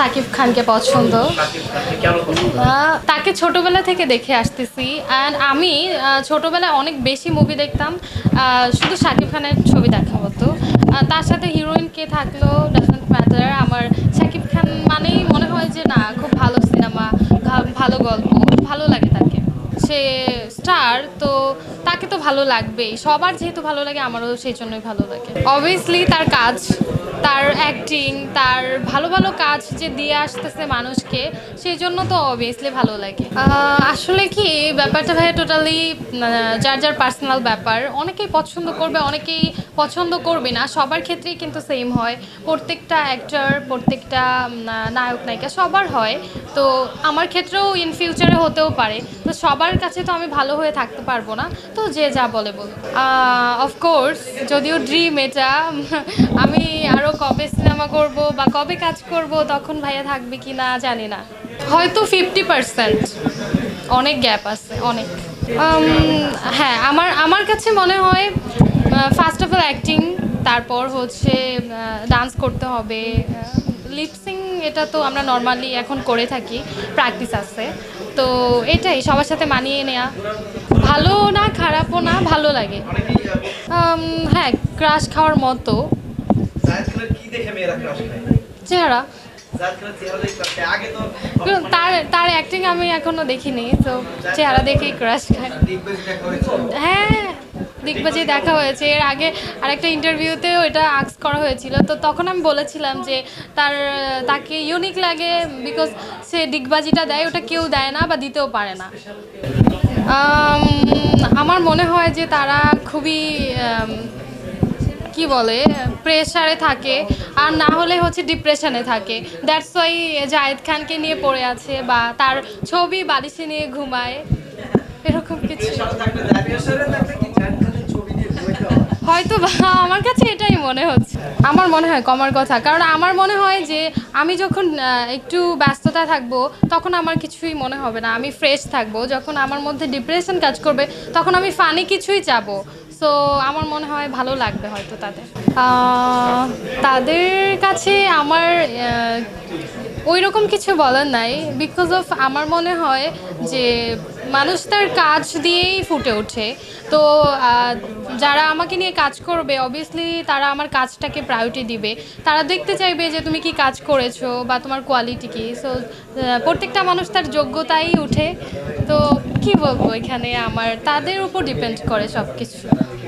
সাকিব খানকে পছন্দ। তাকে ছোটবেলা থেকে দেখে আসতেছি। অ্যান্ড আমি ছোটবেলায় অনেক বেশি মুভি দেখতাম। শুধু শাকিব খানের ছবি দেখা হতো। তার সাথে হিরোইন কে থাকল ডাজন্ট ম্যাটার আমার শাকিব খান মানেই মনে হয় যে, না, খুব ভালো সিনেমা ভালো গল্প ভালো লাগে তাকে। সে স্টার তো তাকে তো ভালো লাগবেই। সবার যেহেতু ভালো লাগে, আমারও সেই জন্যই ভালো লাগে। অবভিয়াসলি তার কাজ অ্যাক্টিং তার ভালো ভালো কাজ যে দিয়ে আসতেছে মানুষকে, সেই জন্য তো অবভিয়াসলি ভালো লাগে। আসলে কি ব্যাপারটা ভাই টোটালি যার যার পার্সোনাল ব্যাপার, অনেকেই পছন্দ করবে, অনেকেই পছন্দ করবে না, সবার ক্ষেত্রেই কিন্তু সেম হয়। প্রত্যেকটা অ্যাক্টর প্রত্যেকটা নায়ক, নায়িকা সবার হয়। তো আমার ক্ষেত্রেও ইন ফিউচারে হতেও পারে। তো সবার কাছে তো আমি ভালো হয়ে থাকতে পারব না। তো যে যা বলে বলুন অফকোর্স যদিও ড্রিম এটা, আমি আরও কবে সিনেমা করব বা কবে কাজ করব, তখন ভাইয়া থাকবে কি না জানি না। হয়তো ফিফটি পার্সেন্ট অনেক গ্যাপ আছে, অনেক। হ্যাঁ আমার আমার কাছে মনে হয় ফার্স্ট অফ অল অ্যাক্টিং তারপর হচ্ছে ডান্স করতে হবে। লিপসিং এটা তো আমরা নর্মালি এখন করে থাকি প্র্যাকটিস আছে। তো এটাই, সবার সাথে মানিয়ে নেওয়া ভালো না, খারাপও না, ভালো লাগে। হ্যাঁ ক্রাশ খাওয়ার মতো। কিন্তু তার তার অ্যাক্টিং আমি এখনও দেখিনি তো চেহারা দেখেই ক্রাশ হয়েছিল হ্যাঁ দিগবাজি দেখা হয়েছে। এর আগে আরেকটা ইন্টারভিউতেও এটা আক্স করা হয়েছিল। তো তখন আমি বলেছিলাম যে তার তাকে ইউনিক লাগে বিকজ সে ডিগবাজিটা দেয় ওটা কেউ দেয় না বা দিতেও পারে না। আমার মনে হয় যে তারা খুবই কি বলে প্রেশারে থাকে আর না হলে হচ্ছে ডিপ্রেশনে থাকে। দ্যাটস ওয়াই জায়েদ খানকে নিয়ে পড়ে আছে বা তার ছবি বালিশে নিয়ে ঘুমায়। এরকম কিছু। হয় হয়তো আমার কাছে এটাই মনে হচ্ছে। আমার মনে হয় কমার কথা। কারণ আমার মনে হয় যে আমি যখন একটু ব্যস্ততা থাকব, তখন আমার কিছুই মনে হবে না। আমি ফ্রেশ থাকব। যখন আমার মধ্যে ডিপ্রেশন কাজ করবে, তখন আমি ফানি কিছুই চাবো। সো আমার মনে হয় ভালো লাগবে হয়তো তাদের। তাদের কাছে আমার ওই রকম কিছু বলার নাই। বিকজ অফ আমার মনে হয় যে মানুষ তার কাজ দিয়েই ফুটে ওঠে। তো যারা আমাকে নিয়ে কাজ করবে অবভিয়াসলি তারা আমার কাজটাকে প্রায়োরিটি দিবে। তারা দেখতে চাইবে যে তুমি কি কাজ করেছ বা তোমার কোয়ালিটি কি। সো প্রত্যেকটা মানুষ তার যোগ্যতাই উঠে। তো কি বলব এখানে আমার তাদের উপর ডিপেন্ড করে সব কিছু